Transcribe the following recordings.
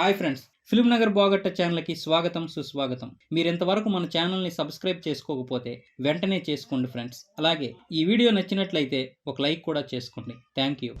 Hi friends film Nagar బాగట్ట ఛానల్కి స్వాగతం సుస్వాగతం. మీరు ఇంతవరకు మన ఛానల్ని సబ్స్క్రైబ్ చేసుకోకపోతే వెంటనే చేసుకోండి ఫ్రెండ్స్. అలాగే ఈ వీడియో నచ్చినట్లయితే ఒక లైక్ కూడా చేసుకోండి. Thank you.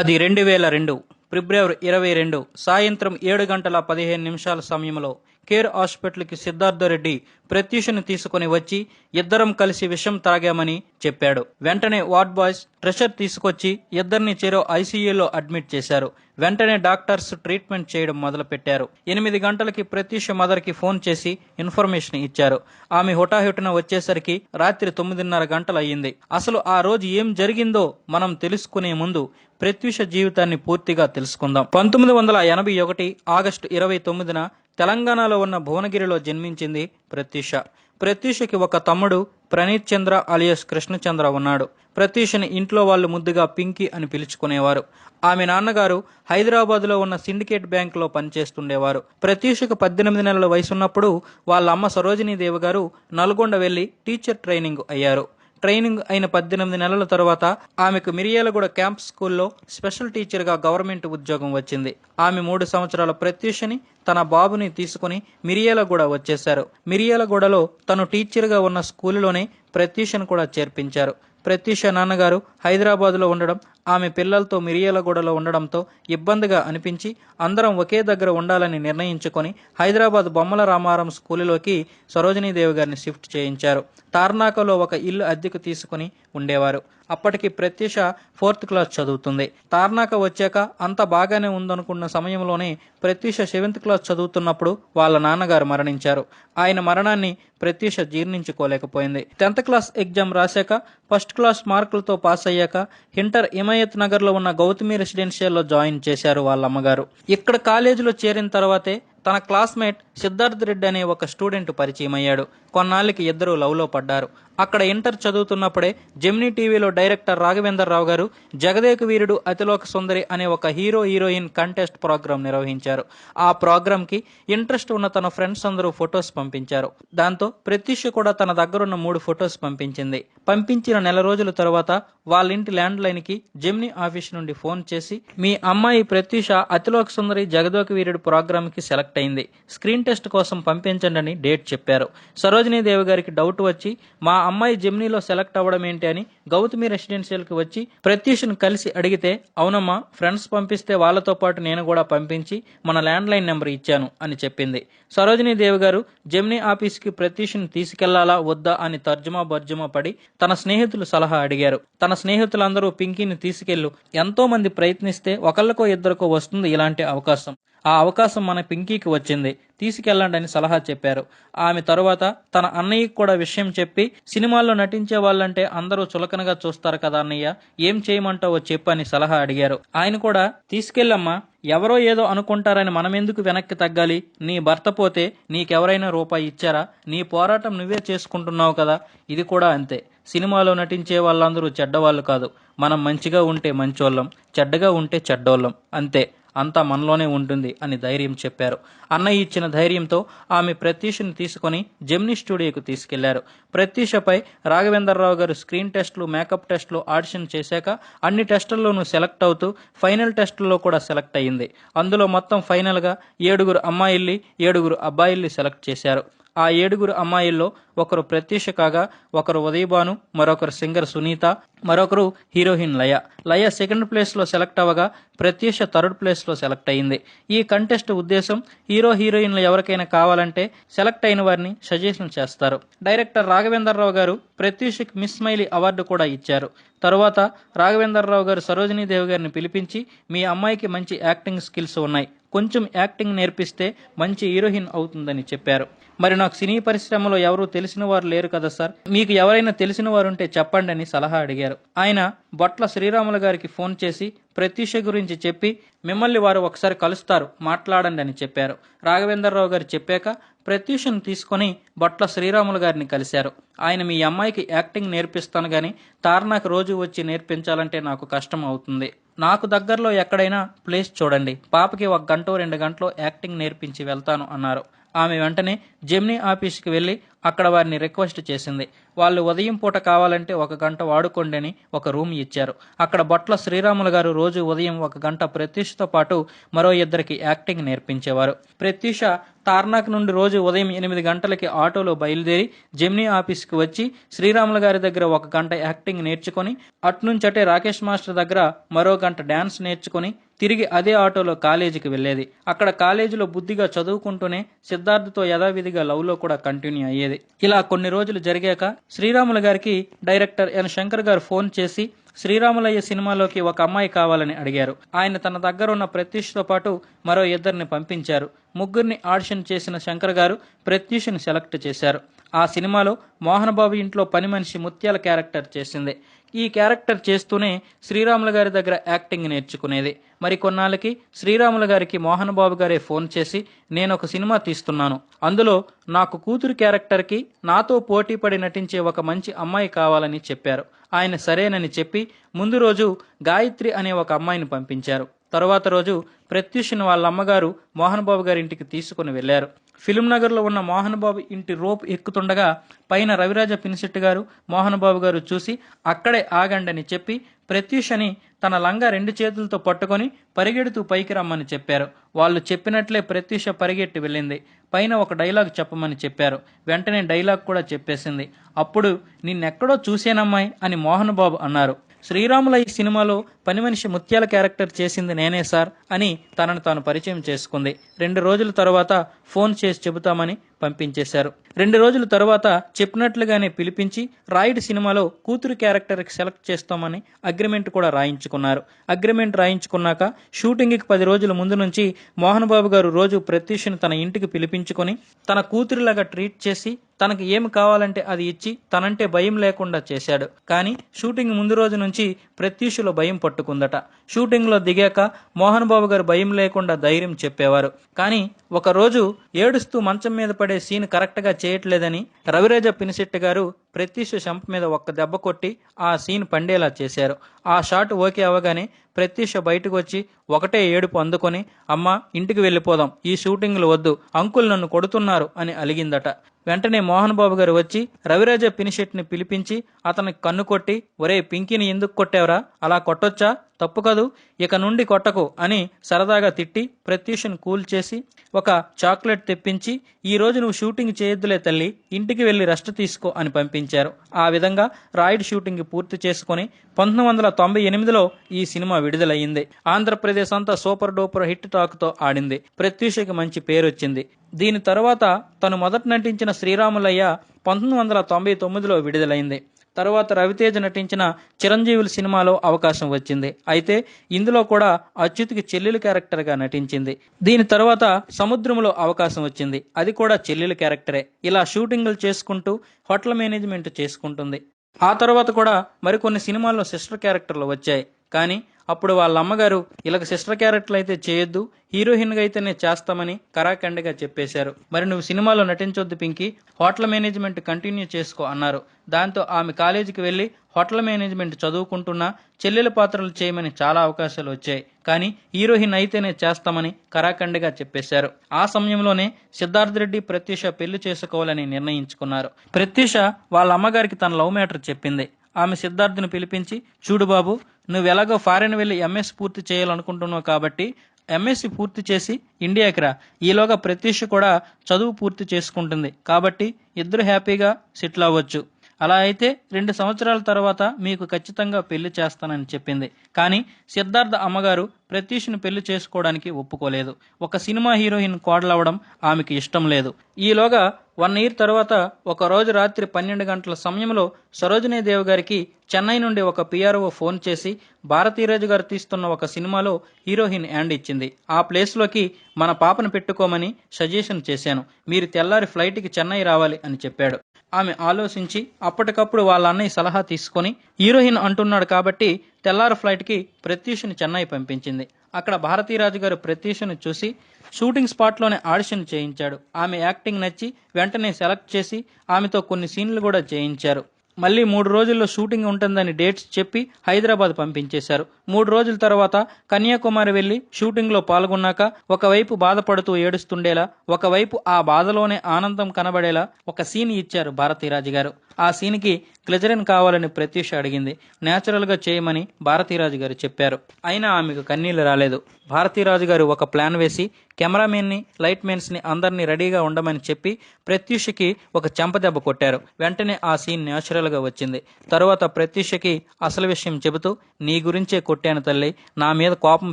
అది రెండు వేల రెండు. ఫిబ్రవరి ఇరవై రెండు సాయంత్రం ఏడు గంటల పదిహేను నిమిషాల సమయంలో కేర్ హాస్పిటల్కి సిద్ధార్థరెడ్డి ప్రత్యూషను తీసుకొని వచ్చి ఇద్దరం కలిసి విషం తాగామని చెప్పాడు. వెంటనే వార్డ్ బాయ్స్ ట్రెషర్ తీసుకొచ్చి ఇద్దరిని చేరో ఐసీయూలో అడ్మిట్ చేశారు. వెంటనే డాక్టర్స్ ట్రీట్మెంట్ చేయడం మొదలుపెట్టారు. ఎనిమిది గంటలకి ప్రత్యూష మదర్కి ఫోన్ చేసి ఇన్ఫర్మేషన్ ఇచ్చారు. ఆమె హుటాహుటిన వచ్చేసరికి రాత్రి తొమ్మిదిన్నర గంటలు అయ్యింది అసలు ఆ రోజు ఏం జరిగిందో మనం తెలుసుకునే ముందు ప్రత్యూష జీవితాన్ని పూర్తిగా తెలుసుకుందాం. పంతొమ్మిది వందల ఎనభై ఒకటి ఆగస్టు ఇరవై తొమ్మిదిన తెలంగాణలో ఉన్న భువనగిరిలో జన్మించింది ప్రత్యూష. ప్రత్యూషకి ఒక తమ్ముడు ప్రణీత్ చంద్ర అలియస్ కృష్ణచంద్ర ఉన్నాడు. ప్రత్యూషని ఇంట్లో వాళ్ళు ముద్దుగా పింకీ అని పిలుచుకునేవారు. ఆమె నాన్నగారు హైదరాబాద్లో ఉన్న సిండికేట్ బ్యాంకులో పనిచేస్తుండేవారు. ప్రత్యూషకు పద్దెనిమిది నెలల వయసున్నప్పుడు వాళ్ళ అమ్మ సరోజినీదేవి గారు నల్గొండ వెళ్ళి టీచర్ ట్రైనింగ్ అయ్యారు. ట్రైనింగ్ అయిన పద్దెనిమిది నెలల తర్వాత ఆమెకు మిరియాలగూడ క్యాంప్ స్కూల్లో స్పెషల్ టీచర్గా గవర్నమెంట్ ఉద్యోగం వచ్చింది. ఆమె మూడు సంవత్సరాల ప్రత్యూషని తన బాబుని తీసుకుని మిరియాలగూడ వచ్చేశారు. మిరియాలగూడలో తను టీచర్గా ఉన్న స్కూలులోనే ప్రత్యూషను కూడా చేర్పించారు. ప్రత్యూష నాన్నగారు హైదరాబాదులో ఉండడం ఆమె పిల్లలతో మిరియాలగూడలో ఉండడంతో ఇబ్బందిగా అనిపించి అందరం ఒకే దగ్గర ఉండాలని నిర్ణయించుకొని హైదరాబాద్ బొమ్మల రామారం స్కూలులోకి సరోజినీదేవి గారిని షిఫ్ట్ చేయించారు. తార్నాకలో ఒక ఇల్లు అద్దెకు తీసుకుని ఉండేవారు. అప్పటికి ప్రత్యూష ఫోర్త్ క్లాస్ చదువుతుంది. తార్నాక వచ్చాక అంత బాగానే ఉందనుకున్న సమయంలోనే ప్రత్యూష సెవెంత్ క్లాస్ చదువుతున్నప్పుడు వాళ్ళ నాన్నగారు మరణించారు. ఆయన మరణాన్ని ప్రత్యూష జీర్ణించుకోలేకపోయింది. టెన్త్ క్లాస్ ఎగ్జామ్ రాశాక ఫస్ట్ క్లాస్ మార్కులతో పాస్ అయ్యాక ఇంటర్ హిమాయత్ నగర్లో ఉన్న గౌతమి రెసిడెన్షియల్లో జాయిన్ చేశారు వాళ్ళ అమ్మగారు. ఇక్కడ కాలేజీలో చేరిన తర్వాతే తన క్లాస్మేట్ సిద్ధార్థ్ రెడ్డి అనే ఒక స్టూడెంట్ పరిచయం అయ్యాడు కొన్నాళ్ళకి ఇద్దరు లవ్లో పడ్డారు. అక్కడ ఇంటర్ చదువుతున్నప్పుడే జెమినీ టీవీలో డైరెక్టర్ రాఘవేందర్ రావు గారు జగదేక వీరుడు అతిలోక సుందరి అనే ఒక హీరో హీరోయిన్ కంటెస్ట్ ప్రోగ్రాం నిర్వహించారు. ఆ ప్రోగ్రాంకి ఇంట్రెస్ట్ ఉన్న తన ఫ్రెండ్స్ అందరూ ఫొటోస్ పంపించారు. దాంతో ప్రత్యూష కూడా తన దగ్గరున్న మూడు ఫొటోస్ పంపించింది. పంపించిన నెల రోజుల తర్వాత వాళ్ళ ఇంటి ల్యాండ్ లైన్కి జెమినీ ఆఫీస్ నుండి ఫోన్ చేసి మీ అమ్మాయి ప్రత్యూష అతిలోక సుందరి జగదోక వీరుడు ప్రోగ్రాంకి సెలెక్ట్ సెలెక్ట్ అయింది. స్క్రీన్ టెస్ట్ కోసం పంపించండి అని డేట్ చెప్పారు. సరోజినీదేవి గారికి డౌట్ వచ్చి మా అమ్మాయి జెమినీలో సెలెక్ట్ అవ్వడం ఏంటి అని గౌతమి రెసిడెన్షియల్కి వచ్చి ప్రత్యూషను కలిసి అడిగితే అవునమ్మా ఫ్రెండ్స్ పంపిస్తే వాళ్ళతో పాటు నేను కూడా పంపించి మన ల్యాండ్ లైన్ నెంబర్ ఇచ్చాను అని చెప్పింది. సరోజినీదేవి గారు జెమినీ ఆఫీస్కి ప్రత్యూషను తీసుకెళ్ళాలా వద్దా అని తర్జుమా బర్జుమా పడి తన స్నేహితులు సలహా అడిగారు. తన స్నేహితులందరూ పింకీని తీసుకెళ్ళు ఎంతో మంది ప్రయత్నిస్తే ఒకళ్ళకో ఇద్దరికో వస్తుంది ఇలాంటి అవకాశం. ఆ అవకాశం మన పింకీకి వచ్చింది. తీసుకెళ్ళండి అని సలహా చెప్పారు. ఆమె తరువాత తన అన్నయ్యకి కూడా విషయం చెప్పి సినిమాల్లో నటించే వాళ్ళంటే అందరూ చులకనగా చూస్తారు కదా అన్నయ్య ఏం చేయమంటావో చెప్పు అని సలహా అడిగారు. ఆయన కూడా తీసుకెళ్ళమ్మా ఎవరో ఏదో అనుకుంటారని మనమెందుకు వెనక్కి తగ్గాలి? నీ భర్త పోతే నీకెవరైనా రూపాయి ఇచ్చారా? నీ పోరాటం నువ్వే చేసుకుంటున్నావు కదా? ఇది కూడా అంతే. సినిమాలో నటించే వాళ్ళందరూ చెడ్డవాళ్ళు కాదు. మనం మంచిగా ఉంటే మంచోళ్ళం చెడ్డగా ఉంటే చెడ్డోళ్ళం. అంతే. అంతా మనలోనే ఉంటుంది అని ధైర్యం చెప్పారు. అన్నయ్య ఇచ్చిన ధైర్యంతో ఆమె ప్రత్యూషను తీసుకొని జెమినీ స్టూడియోకు తీసుకెళ్ళారు. ప్రత్యూషపై రాఘవేంద్రరావు గారు స్క్రీన్ టెస్టులు మేకప్ టెస్టులు ఆడిషన్ చేశాక అన్ని టెస్టుల్లోనూ సెలెక్ట్ అవుతూ ఫైనల్ టెస్టుల్లో కూడా సెలెక్ట్ అయ్యింది అందులో మొత్తం ఫైనల్గా ఏడుగురు అమ్మాయిల్ని ఏడుగురు అబ్బాయిల్ని సెలెక్ట్ చేశారు. ఆ ఏడుగురు అమ్మాయిల్లో ఒకరు ప్రత్యూష కాగా ఒకరు ఉదయభాను మరొకరు సింగర్ సునీత మరొకరు హీరోయిన్ లయ. లయ సెకండ్ ప్లేస్లో సెలెక్ట్ అవ్వగా ప్రత్యూష థర్డ్ ప్లేస్లో సెలెక్ట్ అయింది. ఈ కంటెస్ట్ ఉద్దేశం హీరో హీరోయిన్లు ఎవరికైనా కావాలంటే సెలెక్ట్ అయిన వారిని సజెషన్ చేస్తారు. డైరెక్టర్ రాఘవేంద్రరావు గారు ప్రత్యూషకి మిస్ మైలీ అవార్డు కూడా ఇచ్చారు. తరువాత రాఘవేంద్రరావు గారు సరోజినీదేవి గారిని పిలిపించి మీ అమ్మాయికి మంచి యాక్టింగ్ స్కిల్స్ ఉన్నాయి. కొంచెం యాక్టింగ్ నేర్పిస్తే మంచి హీరోయిన్ అవుతుందని చెప్పారు. మరి నాకు సినీ పరిశ్రమలో ఎవరు తెలిసిన వారు లేరు కదా సార్? మీకు ఎవరైనా తెలిసిన వారు ఉంటే చెప్పండి అని సలహా అడిగారు. ఆయన బొట్ల శ్రీరాములు గారికి ఫోన్ చేసి ప్రత్యూష గురించి చెప్పి మిమ్మల్ని వారు ఒకసారి కలుస్తారు మాట్లాడండి అని చెప్పారు. రాఘవేంద్రరావు గారు చెప్పాక ప్రత్యూషను తీసుకొని బొట్ల శ్రీరాములు గారిని కలిశారు. ఆయన మీ అమ్మాయికి యాక్టింగ్ నేర్పిస్తాను గాని తార్నాకు రోజు వచ్చి నేర్పించాలంటే నాకు కష్టం అవుతుంది. నాకు దగ్గరలో ఎక్కడైనా ప్లేస్ చూడండి. పాపకి ఒక గంట రెండు గంటలో యాక్టింగ్ నేర్పించి వెళ్తాను అన్నారు. ఆమె వెంటనే జెమినీ ఆఫీస్కి వెళ్ళి అక్కడ వారిని రిక్వెస్ట్ చేసింది. వాళ్ళు ఉదయం పూట కావాలంటే ఒక గంట వాడుకోండి అని ఒక రూమ్ ఇచ్చారు. అక్కడ బొట్ల శ్రీరాములు గారు రోజు ఉదయం ఒక గంట ప్రత్యూషతో పాటు మరో ఇద్దరికి యాక్టింగ్ నేర్పించేవారు. ప్రత్యూష తార్నాక్ నుండి రోజు ఉదయం ఎనిమిది గంటలకి ఆటోలో బయలుదేరి జెమినీ ఆఫీస్కి వచ్చి శ్రీరాములు గారి దగ్గర ఒక గంట యాక్టింగ్ నేర్చుకొని అట్నుంచటే రాకేష్ మాస్టర్ దగ్గర మరో గంట డ్యాన్స్ నేర్చుకొని తిరిగి అదే ఆటోలో కాలేజీకి వెళ్ళేది. అక్కడ కాలేజీలో బుద్ధిగా చదువుకుంటూనే సిద్ధార్థతో యథావిధిగా లవ్లో కూడా కంటిన్యూ అయ్యేది. ఇలా కొన్ని రోజులు జరిగాక శ్రీరాములు గారికి డైరెక్టర్ ఎన్ శంకర్ గారు ఫోన్ చేసి శ్రీరాములయ్య సినిమాలోకి ఒక అమ్మాయి కావాలని అడిగారు. ఆయన తన దగ్గర ఉన్న ప్రత్యూష్తో పాటు మరో ఇద్దరిని పంపించారు. ముగ్గురిని ఆడిషన్ చేసిన శంకర్ గారు ప్రత్యూష్ని సెలెక్ట్ చేశారు. ఆ సినిమాలో మోహన్ బాబు ఇంట్లో పని మనిషి ముత్యాల క్యారెక్టర్ చేసింది. ఈ క్యారెక్టర్ చేస్తూనే శ్రీరాములు గారి దగ్గర యాక్టింగ్ నేర్చుకునేది. మరి కొన్నాళ్ళకి శ్రీరాములు గారికి మోహన్ బాబు గారే ఫోన్ చేసి నేను ఒక సినిమా తీస్తున్నాను. అందులో నాకు కూతురు క్యారెక్టర్కి నాతో పోటీ పడి నటించే ఒక మంచి అమ్మాయి కావాలని చెప్పారు. ఆయన సరేనని చెప్పి ముందు రోజు గాయత్రి అనే ఒక అమ్మాయిని పంపించారు. తరువాత రోజు ప్రత్యూష్ని వాళ్ళ అమ్మగారు మోహన్ బాబు గారి ఇంటికి తీసుకుని వెళ్ళారు ఫిలిం నగర్లో ఉన్న మోహన్ బాబు ఇంటి రోప్ ఎక్కుతుండగా పైన రవిరాజ పినిశెట్టి గారు మోహన్ బాబు గారు చూసి అక్కడే ఆగండని చెప్పి ప్రత్యూషని తన లంగా రెండు చేతులతో పట్టుకొని పరిగెడుతూ పైకి రమ్మని చెప్పారు. వాళ్ళు చెప్పినట్లే ప్రత్యూష పరిగెట్టి వెళ్ళింది. పైన ఒక డైలాగ్ చెప్పమని చెప్పారు. వెంటనే డైలాగ్ కూడా చెప్పేసింది. అప్పుడు నిన్నెక్కడో చూసేనమ్మాయి అని మోహన్ బాబు అన్నారు. శ్రీరాముల ఈ సినిమాలో పని మనిషి ముత్యాల క్యారెక్టర్ చేసింది నేనే సార్ అని తనను తాను పరిచయం చేసుకుంది. రెండు రోజుల తర్వాత ఫోన్ చేసి చెబుతామని పంపించేశారు. రెండు రోజుల తర్వాత చెప్పినట్లుగానే పిలిపించి రాయుడు సినిమాలో కూతురు క్యారెక్టర్కి సెలెక్ట్ చేస్తామని అగ్రిమెంట్ కూడా రాయించుకున్నారు. అగ్రిమెంట్ రాయించుకున్నాక షూటింగ్కి పది రోజుల ముందు నుంచి మోహన్ బాబు గారు రోజు ప్రత్యూష్ని తన ఇంటికి పిలిపించుకొని తన కూతురిలాగా ట్రీట్ చేసి తనకి ఏమి కావాలంటే అది ఇచ్చి తనంటే భయం లేకుండా చేశాడు. కానీ షూటింగ్ ముందు రోజు నుంచి ప్రత్యూషులో భయం పట్టుకుందట. షూటింగ్లో దిగాక మోహన్ బాబు గారు భయం లేకుండా ధైర్యం చెప్పేవారు. కానీ ఒకరోజు ఏడుస్తూ మంచం మీద పడే సీన్ కరెక్ట్గా చేయట్లేదని రవిరాజ పినిశెట్టి గారు ప్రత్యూష షంప్ మీద ఒక్క దెబ్బ కొట్టి ఆ సీన్ పండేలా చేశారు. ఆ షాట్ ఓకే అవగానే ప్రత్యూష బయటకు వచ్చి ఒకటే ఏడుపు అందుకొని అమ్మ ఇంటికి వెళ్ళిపోదాం ఈ షూటింగ్లు వద్దు అంకుల్ నన్ను కొడుతున్నారు అని అలిగిందట. వెంటనే మోహన్ బాబు గారు వచ్చి రవిరాజ పినిషెట్ని పిలిపించి అతనికి కన్ను కొట్టి ఒరే పింకీని ఎందుకు కొట్టావరా? అలా కొట్టొచ్చా? తప్పు కదూ? ఇక నుండి కొట్టకు అని సరదాగా తిట్టి ప్రత్యూషన్ కూల్ చేసి ఒక చాక్లెట్ తెప్పించి ఈ నువ్వు షూటింగ్ చేయొద్దులే తల్లి ఇంటికి వెళ్ళి రెస్ట్ తీసుకో అని పంపించారు ఆ విధంగా రాయిడ్ షూటింగ్ పూర్తి చేసుకొని పంతొమ్మిది వందల తొంభై ఎనిమిదిలో ఈ సినిమా విడుదలయ్యింది. ఆంధ్రప్రదేశ్ అంతా సూపర్ డూపర్ హిట్ టాక్తో ఆడింది. ప్రత్యూషకి మంచి పేరు వచ్చింది దీని తరువాత తను మొదట నటించిన శ్రీరాములయ్య పంతొమ్మిది వందల తొంభై తొమ్మిదిలో విడుదలైంది. తర్వాత రవితేజ నటించిన చిరంజీవుల సినిమాలో అవకాశం వచ్చింది. అయితే ఇందులో కూడా అచ్యుత్కి చెల్లెలు క్యారెక్టర్గా నటించింది. దీని తర్వాత సముద్రంలో అవకాశం వచ్చింది. అది కూడా చెల్లెలు క్యారెక్టరే. ఇలా షూటింగ్లు చేసుకుంటూ హోటల్ మేనేజ్మెంట్ చేసుకుంటుంది. ఆ తర్వాత కూడా మరికొన్ని సినిమాల్లో సిస్టర్ క్యారెక్టర్లు వచ్చాయి. కానీ అప్పుడు వాళ్ళ అమ్మగారు ఇలాగ సిస్టర్ క్యారెక్టర్లు అయితే చేయొద్దు హీరోయిన్గా అయితేనే చేస్తామని కరాఖండిగా చెప్పేశారు. మరి నువ్వు సినిమాలో నటించొద్దు పింకి హోటల్ మేనేజ్మెంట్ కంటిన్యూ చేసుకో అన్నారు. దాంతో ఆమె కాలేజీకి వెళ్ళి హోటల్ మేనేజ్మెంట్ చదువుకుంటున్నా చెల్లెల పాత్రలు చేయమని చాలా అవకాశాలు వచ్చాయి. కానీ హీరోయిన్ అయితేనే చేస్తామని కరాఖండిగా చెప్పేశారు. ఆ సమయంలోనే సిద్ధార్థ్ రెడ్డి ప్రత్యూష పెళ్ళి చేసుకోవాలని నిర్ణయించుకున్నారు. ప్రత్యూష వాళ్ళ అమ్మగారికి తన లవ్ మ్యాటర్ చెప్పింది. ఆమె సిద్ధార్థుని పిలిపించి చూడు బాబు నువ్వు ఎలాగో ఫారెన్ వెళ్ళి ఎంఎస్ పూర్తి చేయాలనుకుంటున్నావు కాబట్టి ఎంఎస్సి పూర్తి చేసి ఇండియాకి రా. ఈలోగా ప్రత్యూష కూడా చదువు పూర్తి చేసుకుంటుంది. కాబట్టి ఇద్దరు హ్యాపీగా సెటిల్ అవ్వచ్చు. అలా అయితే రెండు సంవత్సరాల తర్వాత మీకు ఖచ్చితంగా పెళ్ళి చేస్తానని చెప్పింది. కానీ సిద్ధార్థ అమ్మగారు ప్రతీష్ను పెళ్ళి చేసుకోవడానికి ఒప్పుకోలేదు. ఒక సినిమా హీరోయిన్ కోడలవడం ఆమెకి ఇష్టం లేదు. ఈలోగా వన్ ఇయర్ తర్వాత ఒక రోజు రాత్రి పన్నెండు గంటల సమయంలో సరోజినీదేవి గారికి చెన్నై నుండి ఒక పిఆర్ఓ ఫోన్ చేసి భారతీరాజు గారు తీస్తున్న ఒక సినిమాలో హీరోయిన్ యాండ్ ఇచ్చింది. ఆ ప్లేస్లోకి మన పాపను పెట్టుకోమని సజెషన్ చేశాను. మీరు తెల్లారి ఫ్లైట్కి చెన్నై రావాలి అని చెప్పాడు. ఆమె ఆలోచించి అప్పటికప్పుడు వాళ్ళ అన్నయ్య సలహా తీసుకొని హీరోయిన్ అంటున్నాడు కాబట్టి తెల్లారి ఫ్లైట్కి ప్రత్యూషను చెన్నై పంపించింది. అక్కడ భారతీరాజు గారు ప్రత్యూషను చూసి షూటింగ్ స్పాట్లోనే ఆడిషన్ చేయించాడు. ఆమె యాక్టింగ్ నచ్చి వెంటనే సెలెక్ట్ చేసి ఆమెతో కొన్ని సీన్లు కూడా చేయించారు. మళ్ళీ మూడు రోజుల్లో షూటింగ్ ఉంటుందని డేట్స్ చెప్పి హైదరాబాద్ పంపించేశారు. మూడు రోజుల తర్వాత కన్యాకుమారి వెళ్ళి షూటింగ్లో పాల్గొన్నాక ఒకవైపు బాధపడుతూ ఏడుస్తుండేలా ఒకవైపు ఆ బాధలోనే ఆనందం కనబడేలా ఒక సీన్ ఇచ్చారు భారతీరాజు గారు. ఆ సీన్కి గ్లిజరిన్ కావాలని ప్రత్యూష అడిగింది. న్యాచురల్గా చేయమని భారతీరాజు గారు చెప్పారు. అయినా ఆమెకు కన్నీళ్ళు రాలేదు. భారతీరాజు గారు ఒక ప్లాన్ వేసి కెమెరామెన్ని లైట్ మెన్స్ని అందరినీ రెడీగా ఉండమని చెప్పి ప్రత్యూషకి ఒక చెంపదెబ్బ కొట్టారు. వెంటనే ఆ సీన్ న్యాచురల్గా వచ్చింది. తరువాత ప్రత్యూషకి అసలు విషయం చెబుతూ నీ గురించే కొట్టాను తల్లి. నా మీద కోపం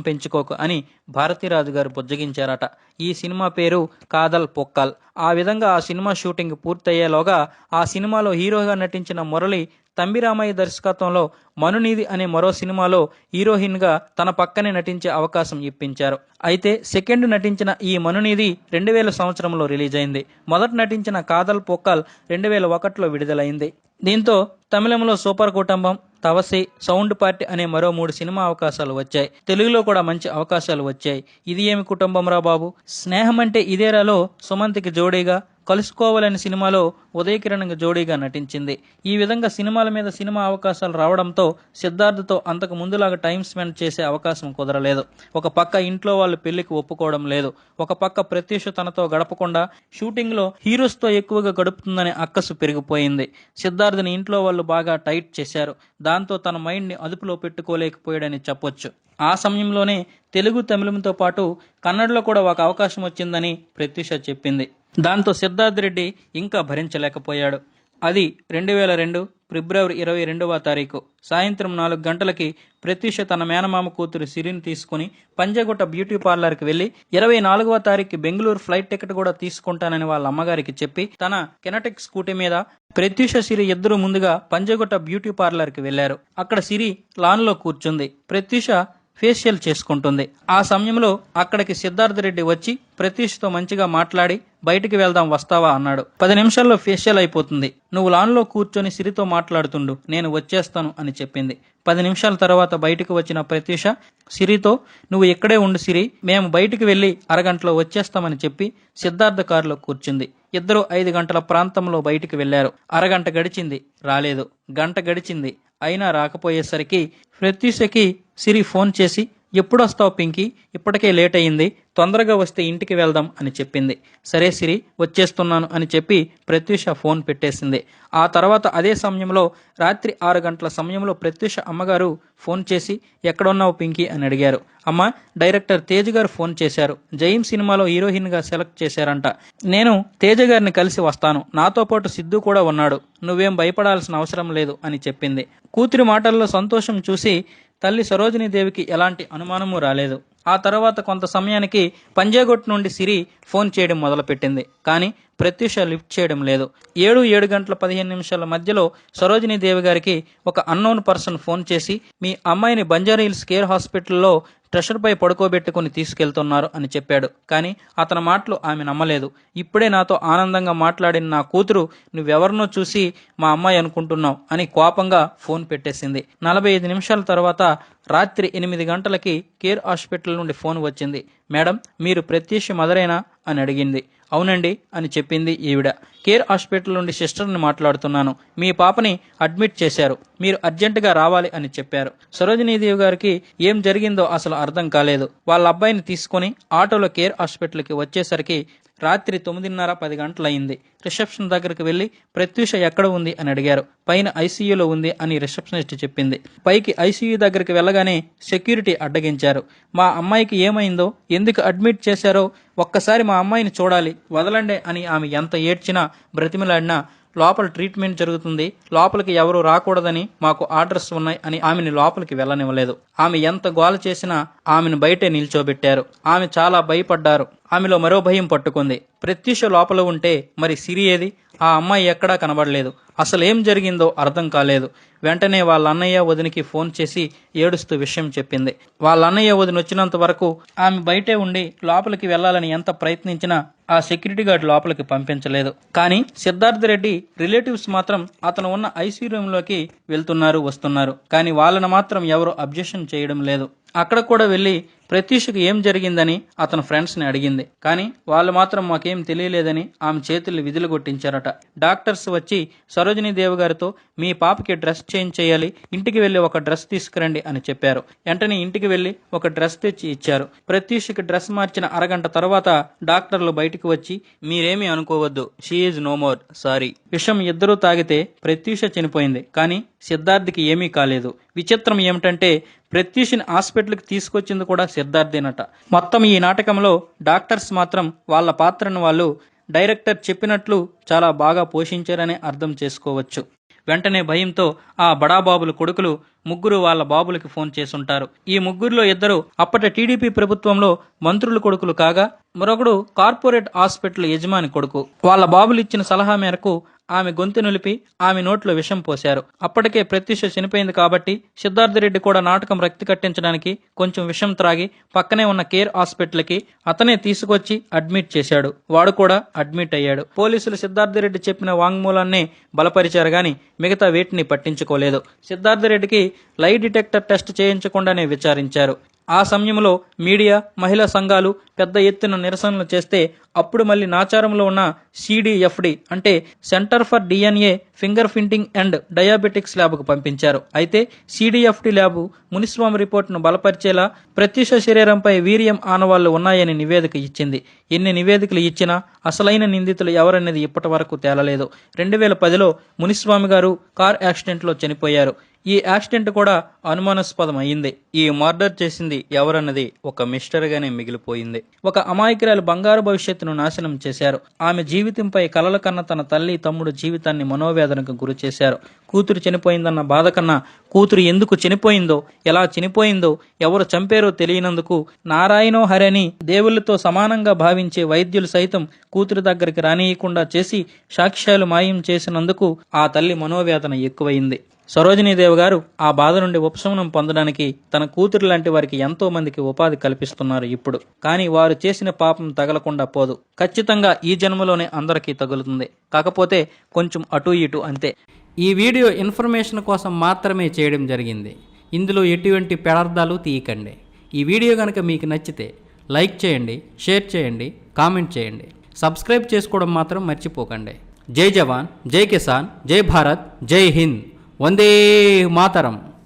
పెంచుకోకు అని భారతీరాజు గారు బుజ్జగించారట. ఈ సినిమా పేరు కాదల్ పొక్కల్. ఆ విధంగా ఆ సినిమా షూటింగ్ పూర్తయ్యేలోగా ఆ సినిమాలో హీరోగా నటించిన మురళి తంబిరామయ్య దర్శకత్వంలో మనునీది అనే మరో సినిమాలో హీరోయిన్గా తన పక్కనే నటించే అవకాశం ఇప్పించారు. అయితే సెకండ్ నటించిన ఈ మనునీది రెండు వేల సంవత్సరంలో రిలీజ్ అయింది మొదట నటించిన కాదల్ పొక్కల్ రెండు వేల ఒకటిలో విడుదలైంది. దీంతో తమిళంలో సూపర్ కుటుంబం తవసి సౌండ్ పార్టీ అనే మరో మూడు సినిమా అవకాశాలు వచ్చాయి. తెలుగులో కూడా మంచి అవకాశాలు వచ్చాయి. ఇది ఏమి కుటుంబం రా బాబు? స్నేహం అంటే ఇదేరాలో సుమంత్కి జోడీగా కలుసుకోవాలని సినిమాలో ఉదయకిరణ్ జోడీగా నటించింది. ఈ విధంగా సినిమాల మీద సినిమా అవకాశాలు రావడంతో సిద్ధార్థతో అంతకు ముందులాగా టైం స్పెండ్ చేసే అవకాశం కుదరలేదు. ఒక పక్క ఇంట్లో వాళ్ళు పెళ్ళికి ఒప్పుకోవడం లేదు. ఒక పక్క ప్రత్యూష తనతో గడపకుండా షూటింగ్లో హీరోస్తో ఎక్కువగా గడుపుతుందనే అక్కసు పెరిగిపోయింది. సిద్ధార్థని ఇంట్లో వాళ్ళు బాగా టైట్ చేశారు. దాంతో తన మైండ్ని అదుపులో పెట్టుకోలేకపోయాడని చెప్పొచ్చు. ఆ సమయంలోనే తెలుగు తమిళంతో పాటు కన్నడలో కూడా ఒక అవకాశం వచ్చిందని ప్రత్యూష చెప్పింది. దాంతో సిద్ధార్థ్ రెడ్డి ఇంకా భరించలేకపోయాడు. అది రెండు వేల రెండు ఫిబ్రవరి ఇరవై రెండవ తారీఖు. సాయంత్రం నాలుగు గంటలకి ప్రత్యూష తన మేనమామ కూతురు సిరిని తీసుకుని పంజగుట్ట బ్యూటీ పార్లర్కి వెళ్ళి ఇరవై నాలుగవ తారీఖు బెంగళూరు ఫ్లైట్ టికెట్ కూడా తీసుకుంటానని వాళ్ళ అమ్మగారికి చెప్పి తన కెనటిక్ స్కూటీ మీద ప్రత్యూష సిరి ఇద్దరు ముందుగా పంజగుట్ట బ్యూటీ పార్లర్కి వెళ్ళారు అక్కడ సిరి లాన్లో కూర్చుంది. ప్రత్యూష ఫేషియల్ చేసుకుంటుంది. ఆ సమయంలో అక్కడికి సిద్ధార్థ రెడ్డి వచ్చి ప్రతీష్తో మంచిగా మాట్లాడి బయటికి వెళ్దాం వస్తావా అన్నాడు. పది నిమిషాల్లో ఫేషియల్ అయిపోతుంది. నువ్వు లాన్లో కూర్చొని సిరితో మాట్లాడుతుండు నేను వచ్చేస్తాను అని చెప్పింది. పది నిమిషాల తర్వాత బయటికి వచ్చిన ప్రత్యూష సిరితో నువ్వు ఇక్కడే ఉండు సిరి మేము బయటికి వెళ్ళి అరగంటలో వచ్చేస్తామని చెప్పి సిద్ధార్థ కారులో కూర్చుంది. ఇద్దరు ఐదు గంటల ప్రాంతంలో బయటికి వెళ్ళారు అరగంట గడిచింది రాలేదు. గంట గడిచింది. అయినా రాకపోయేసరికి ప్రత్యూషకి సిరి ఫోన్ చేసి ఎప్పుడు వస్తావు పింకీ? ఇప్పటికే లేట్ అయింది తొందరగా వస్తే ఇంటికి వెళ్దాం అని చెప్పింది. సరే సిరి వచ్చేస్తున్నాను అని చెప్పి ప్రత్యూష ఫోన్ పెట్టేసింది. ఆ తర్వాత అదే సమయంలో రాత్రి ఆరు గంటల సమయంలో ప్రత్యూష అమ్మగారు ఫోన్ చేసి ఎక్కడున్నావు పింకీ? అని అడిగారు. అమ్మ డైరెక్టర్ తేజ్ గారు ఫోన్ చేశారు. జైన్ సినిమాలో హీరోయిన్గా సెలెక్ట్ చేశారంట. నేను తేజ గారిని కలిసి వస్తాను. నాతో పాటు సిద్ధు కూడా ఉన్నాడు. నువ్వేం భయపడాల్సిన అవసరం లేదు అని చెప్పింది. కూతురి మాటల్లో సంతోషం చూసి తల్లి సరోజినీదేవికి ఎలాంటి అనుమానము రాలేదు. ఆ తర్వాత కొంత సమయానికి పంజాగుట్ నుండి సిరి ఫోన్ చేయడం మొదలుపెట్టింది. కానీ ప్రత్యూష లిఫ్ట్ చేయడం లేదు. ఏడు ఏడు గంటల పదిహేను నిమిషాల మధ్యలో సరోజినీ దేవి గారికి ఒక అన్నోన్ పర్సన్ ఫోన్ చేసి మీ అమ్మాయిని బంజారా హిల్స్ కేర్ హాస్పిటల్లో ట్రెషర్పై పడుకోబెట్టుకుని తీసుకెళ్తున్నారు అని చెప్పాడు. కానీ అతని మాటలు ఆమె నమ్మలేదు. ఇప్పుడే నాతో ఆనందంగా మాట్లాడిన నా కూతురు నువ్వెవరినో చూసి మా అమ్మాయి అనుకుంటున్నావు అని కోపంగా ఫోన్ పెట్టేసింది. నలభై ఐదు నిమిషాల తర్వాత రాత్రి ఎనిమిది గంటలకి కేర్ హాస్పిటల్ నుండి ఫోన్ వచ్చింది. మేడం మీరు ప్రత్యూష మదరేనా? అని అడిగింది. అవునండి అని చెప్పింది ఈవిడ. కేర్ హాస్పిటల్ నుండి సిస్టర్ని మాట్లాడుతున్నాను. మీ పాపని అడ్మిట్ చేశారు. మీరు అర్జెంటుగా రావాలి అని చెప్పారు. సరోజినీదేవి గారికి ఏం జరిగిందో అసలు అర్థం కాలేదు. వాళ్ళ అబ్బాయిని తీసుకొని ఆటోలో కేర్ హాస్పిటల్కి వచ్చేసరికి రాత్రి తొమ్మిదిన్నర పది గంటలయింది రిసెప్షన్ దగ్గరికి వెళ్ళి ప్రత్యూష ఎక్కడ ఉంది అని అడిగారు. పైన ఐసీయూలో ఉంది అని రిసెప్షనిస్ట్ చెప్పింది. పైకి ఐసీయూ దగ్గరికి వెళ్ళగానే సెక్యూరిటీ అడ్డగించారు. మా అమ్మాయికి ఏమైందో ఎందుకు అడ్మిట్ చేశారో ఒక్కసారి మా అమ్మాయిని చూడాలి వదలండి అని ఆమె ఎంత ఏడ్చినా బ్రతిమలాడినా లోపల ట్రీట్మెంట్ జరుగుతుంది. లోపలికి ఎవరు రాకూడదని మాకు ఆర్డర్స్ ఉన్నాయి అని ఆమెని లోపలికి వెళ్ళనివ్వలేదు. ఆమె ఎంత గోల చేసినా ఆమెను బయటే నిల్చోబెట్టారు. ఆమె చాలా భయపడ్డారు. ఆమెలో మరో భయం పట్టుకుంది. ప్రత్యూష లోపల ఉంటే మరి సిరి ఏది? ఆ అమ్మాయి ఎక్కడా కనబడలేదు. అసలు ఏం జరిగిందో అర్థం కాలేదు. వెంటనే వాళ్ళ అన్నయ్య వదినికి ఫోన్ చేసి ఏడుస్తూ విషయం చెప్పింది. వాళ్ళ అన్నయ్య వదిన వచ్చినంత వరకు ఆమె బయటే ఉండి లోపలికి వెళ్ళాలని ఎంత ప్రయత్నించినా ఆ సెక్యూరిటీ గార్డ్ లోపలికి పంపించలేదు. కానీ సిద్ధార్థ రెడ్డి రిలేటివ్స్ మాత్రం అతను ఉన్న ఐసీ రూమ్లోకి వెళ్తున్నారు వస్తున్నారు. కానీ వాళ్ళని మాత్రం ఎవరు అబ్జెక్షన్ చేయడం లేదు. అక్కడ కూడా వెళ్ళి ప్రత్యూషకు ఏం జరిగిందని అతని ఫ్రెండ్స్ని అడిగింది. కానీ వాళ్ళు మాత్రం మాకేం తెలియలేదని ఆమె చేతుల్ని విధులు కొట్టించారట డాక్టర్స్ వచ్చి సరోజినీ దేవి గారితో మీ పాపకి డ్రెస్ చేంజ్ చేయాలి ఇంటికి వెళ్ళి ఒక డ్రెస్ తీసుకురండి అని చెప్పారు. వెంటనే ఇంటికి వెళ్ళి ఒక డ్రెస్ తెచ్చి ఇచ్చారు. ప్రత్యూషకి డ్రెస్ మార్చిన అరగంట తర్వాత డాక్టర్లు బయటికి వచ్చి మీరేమీ అనుకోవద్దు షీఈజ్ నో మోర్ సారీ. విషం ఇద్దరూ తాగితే ప్రత్యూష చనిపోయింది. కానీ సిద్ధార్థ్కి ఏమీ కాలేదు. విచిత్రం ఏమిటంటే ప్రత్యూషిని హాస్పిటల్కి తీసుకొచ్చింది కూడా సిద్ధార్థేనట. మొత్తం ఈ నాటకంలో డాక్టర్స్ మాత్రం వాళ్ళ పాత్రను వాళ్ళు డైరెక్టర్ చెప్పినట్లు చాలా బాగా పోషించారని అర్థం చేసుకోవచ్చు. వెంటనే భయంతో ఆ బడాబాబుల కొడుకులు ముగ్గురు వాళ్ళ బాబులకి ఫోన్ చేసుంటారు ఈ ముగ్గురులో ఇద్దరు అప్పటి టీడీపీ ప్రభుత్వంలో మంత్రుల కొడుకులు కాగా మరొకడు కార్పొరేట్ హాస్పిటల్ యజమాని కొడుకు. వాళ్ళ బాబులు ఇచ్చిన సలహా మేరకు ఆమె గొంతు నిలిపి ఆమె నోట్లో విషం పోశారు. అప్పటికే ప్రత్యుష చనిపోయింది కాబట్టి సిద్ధార్థరెడ్డి కూడా నాటకం రక్తి కట్టించడానికి కొంచెం విషం త్రాగి పక్కనే ఉన్న కేర్ హాస్పిటల్కి అతనే తీసుకొచ్చి అడ్మిట్ చేశాడు. వాడు కూడా అడ్మిట్ అయ్యాడు. పోలీసులు సిద్ధార్థరెడ్డి చెప్పిన వాంగ్మూలాన్ని బలపరిచారు గాని మిగతా వేటిని పట్టించుకోలేదు. సిద్ధార్థరెడ్డికి లై డిటెక్టర్ టెస్ట్ చేయించకుండానే విచారించారు. ఆ సమయంలో మీడియా మహిళా సంఘాలు పెద్ద ఎత్తున నిరసనలు చేస్తే అప్పుడు మళ్ళీ నాచారంలో ఉన్న సిడిఎఫ్డి అంటే centre for DNA fingerprinting and diabetics ల్యాబ్కు పంపించారు. అయితే సిడిఎఫ్డి ల్యాబ్ మునిస్వామి రిపోర్టును బలపరిచేలా ప్రత్యుష శరీరంపై వీర్యం ఆనవాళ్ళు ఉన్నాయని నివేదిక ఇచ్చింది. ఎన్ని నివేదికలు ఇచ్చినా అసలైన నిందితులు ఎవరనేది ఇప్పటి వరకు తేలలేదు. రెండు వేల పదిలో మునిస్వామి గారు కార్ యాక్సిడెంట్లో చనిపోయారు. ఈ యాక్సిడెంట్ కూడా అనుమానాస్పదం అయింది ఈ మర్డర్ చేసింది ఎవరన్నది ఒక మిస్టర్గానే మిగిలిపోయింది. ఒక అమాయకురాలు బంగారు భవిష్యత్తును నాశనం చేశారు. ఆమె జీవితంపై కలల కన్న తన తల్లి తమ్ముడు జీవితాన్ని మనోవేదనకు గురి చేశారు. కూతురు చనిపోయిందన్న బాధ కన్నా కూతురు ఎందుకు చనిపోయిందో ఎలా చనిపోయిందో ఎవరు చంపారో తెలియనందుకు నారాయణో హరని దేవుళ్ళతో సమానంగా భావించే వైద్యులు సైతం కూతురు దగ్గరికి రానియకుండా చేసి సాక్ష్యాలు మాయం చేసినందుకు ఆ తల్లి మనోవేదన ఎక్కువైంది. సరోజినీదేవి గారు ఆ బాధ నుండి ఉపశమనం పొందడానికి తన కూతురు లాంటి వారికి ఎంతో మందికి ఉపాధి కల్పిస్తున్నారు ఇప్పుడు. కానీ వారు చేసిన పాపం తగలకుండా పోదు. ఖచ్చితంగా ఈ జన్మలోనే అందరికీ తగులుతుంది. కాకపోతే కొంచెం అటు ఇటు అంతే. ఈ వీడియో ఇన్ఫర్మేషన్ కోసం మాత్రమే చేయడం జరిగింది. ఇందులో ఎటువంటి పెడార్థాలు తీయకండి. ఈ వీడియో కనుక మీకు నచ్చితే లైక్ చేయండి షేర్ చేయండి కామెంట్ చేయండి. సబ్స్క్రైబ్ చేసుకోవడం మాత్రం మర్చిపోకండి. జై జవాన్ జై కిసాన్ జై భారత్ జై హింద్. వందే మాతరం